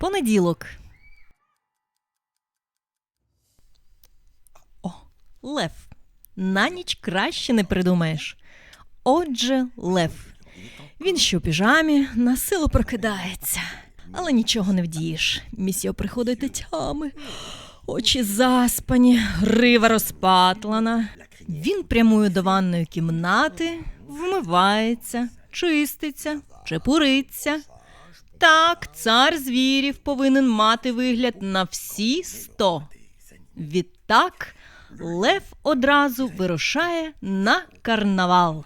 Понеділок. О, лев. На ніч краще не придумаєш. Отже, лев. Він що у піжамі на силу прокидається. Але нічого не вдієш. Місіо приходить до тями. Очі заспані, грива розпатлана. Він прямує до ванної кімнати, вмивається, чиститься, чепуриться. Так, цар звірів повинен мати вигляд на всі сто. Відтак Лев одразу вирушає на карнавал.